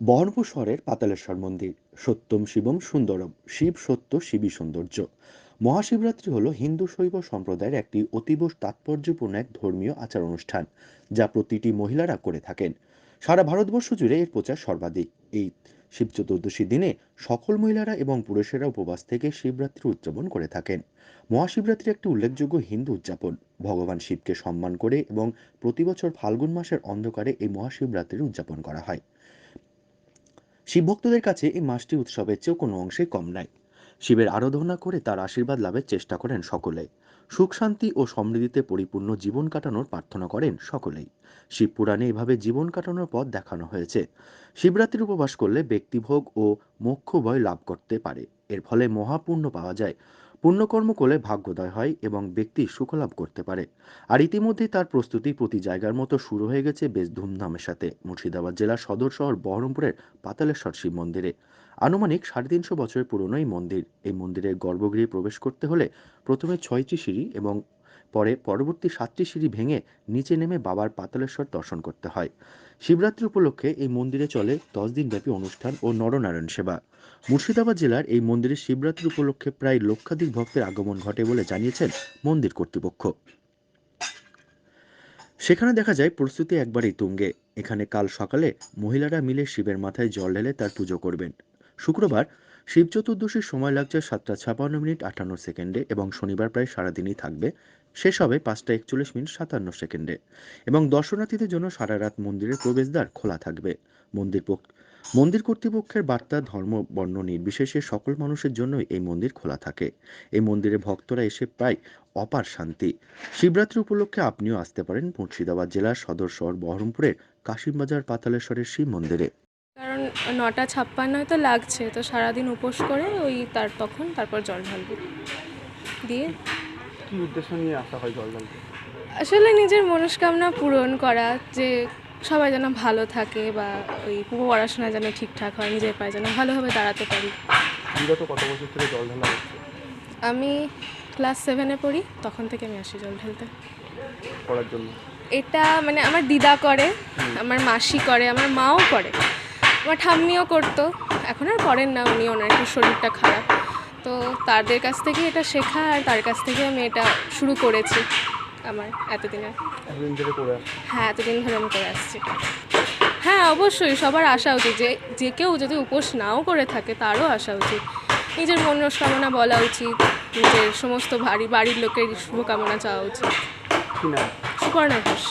বহরমপুর শহরের পাতালেশ্বর মন্দির, সত্যম শিবম সুন্দরম, শিব সত্য শিবী সৌন্দর্য। মহাশিবরাত্রি হল হিন্দু শৈব সম্প্রদায়ের একটি অতীব তাৎপর্যপূর্ণ এক ধর্মীয় আচার অনুষ্ঠান যা প্রতিটি মহিলারা করে থাকেন। সারা ভারতবর্ষ জুড়ে এর প্রচার সর্বাধিক। এই শিব চতুর্দশী দিনে সকল মহিলারা এবং পুরুষেরা উপবাস থেকে শিবরাত্রি উদযাপন করে থাকেন। মহাশিবরাত্রি একটি উল্লেখযোগ্য হিন্দু উদযাপন। ভগবান শিবকে সম্মান করে এবং প্রতি বছর ফাল্গুন মাসের অন্ধকারে এই মহাশিবরাত্রি উদযাপন করা হয়। শিব ভক্তদের কাছে এই মাসটি উৎসবের চেয়েও কোনো অংশে কম নাই শিবের আরাধনা করে তার আশীর্বাদ লাভের চেষ্টা করেন সকলে। সুখ, শান্তি ও সমৃদ্ধিতে পরিপূর্ণ জীবন কাটানোর প্রার্থনা করেন সকলেই। শিব পুরাণে এভাবে জীবন কাটানোর পথ দেখানো হয়েছে। শিবরাত্রির উপবাস করলে ব্যক্তিভোগ ও মোক্ষ ভয় লাভ করতে পারে। এর ফলে মহাপূর্ণ পাওয়া যায়। পুণ্যকর্ম করলে ভাগ্যোদয় হয় এবং ব্যক্তি সুখলাভ করতে পারে। আর ইতিমধ্যে তার প্রস্তুতি প্রতি জায়গার মতো শুরু হয়ে গেছে বেশ ধুমধামের সাথে। মুর্শিদাবাদ জেলার সদর শহর বহরমপুরের পাতালেশ্বর শিব মন্দিরে। আনুমানিক সাড়ে তিনশো বছরের পুরনো এই মন্দির। এই মন্দিরের গর্ভগৃহে প্রবেশ করতে হলে প্রথমে ছয়টি সিঁড়ি এবং পরে পরবর্তী সাতটি সিঁড়ি ভেঙে নিচে নেমে বাবার পাতালেশ্বর দর্শন করতে হয়। শিবরাত্রি উপলক্ষে এই মন্দিরে চলে দশ দিনব্যাপী অনুষ্ঠান ও নরনারায়ণ সেবা। মুর্শিদাবাদ জেলার এই মন্দিরে শিবরাত্রি উপলক্ষে প্রায় লক্ষাধিক ভক্তের আগমন ঘটে বলে জানিয়েছেন মন্দির কর্তৃপক্ষ। সেখানে দেখা যায়, প্রস্তুতি একবারই তুঙ্গে। এখানে কাল সকালে মহিলারা মিলে শিবের মাথায় জল ঢেলে তার পুজো করবেন। শুক্রবার শিব চতুর্দশীর সময় লাগছে সাতটা ছাপান্ন মিনিট আটান্ন সেকেন্ডে এবং শনিবার প্রায় সারাদিনই থাকবে শেষ হবে পাঁচটা একচল্লিশ মিনিট সাতান্ন সেকেন্ডে। এবং দর্শনার্থীদের জন্য সারা রাত মন্দিরের প্রবেশদ্বার খোলা থাকবে। মন্দির মন্দির কর্তৃপক্ষের বার্তা, ধর্ম, বর্ণ নির্বিশেষে সকল মানুষের জন্যই এই মন্দির খোলা থাকে। এই মন্দিরে ভক্তরা এসে প্রায় অপার শান্তি। শিবরাত্রি উপলক্ষে আপনিও আসতে পারেন মুর্শিদাবাদ জেলার সদর শহর বহরমপুরের কাশিমবাজার পাতালেশ্বরের শিব মন্দিরে। কারণ নটা ছাপ্পান্ন তো লাগছে, তো সারাদিন উপোস করে ওই তার তখন তারপর জল ঢালবো। দিয়ে কি উদ্দেশ্য নিয়ে আসা হয় আসলে নিজের মনস্কামনা পূরণ করা যে সবাই যেন ভালো থাকে বা ওই পড়াশোনা যেন ঠিকঠাক হয় নিজের পায়ে যেন ভালোভাবে দাঁড়াতে পারি। বিগত কত বছর থেকে জল ঢালা হচ্ছে? আমি ক্লাস সেভেনে পড়ি তখন থেকে আমি আসি জল ঢালতে। করার জন্য? এটা মানে আমার দিদা করে আমার মাসি করে আমার মাও করে। আমার ঠাম্মিও করতো এখন আর করেন না উনি ওনার একটু শরীরটা খারাপ। তো তাদের কাছ থেকে এটা শেখা আর তার কাছ থেকে আমি এটা শুরু করেছি আমার এতদিনের। এতদিন ধরে করে আসছে? হ্যাঁ এতদিন ধরে আমি করে আসছি। হ্যাঁ অবশ্যই সবার আসা উচিত যে যে কেউ যদি উপোস নাও করে থাকে তারও আসা উচিত। নিজের মনস্কামনা বলা উচিত নিজের সমস্ত বাড়ি বাড়ির লোকের শুভকামনা চাওয়া উচিত। সুপর্ণা ঘোষ।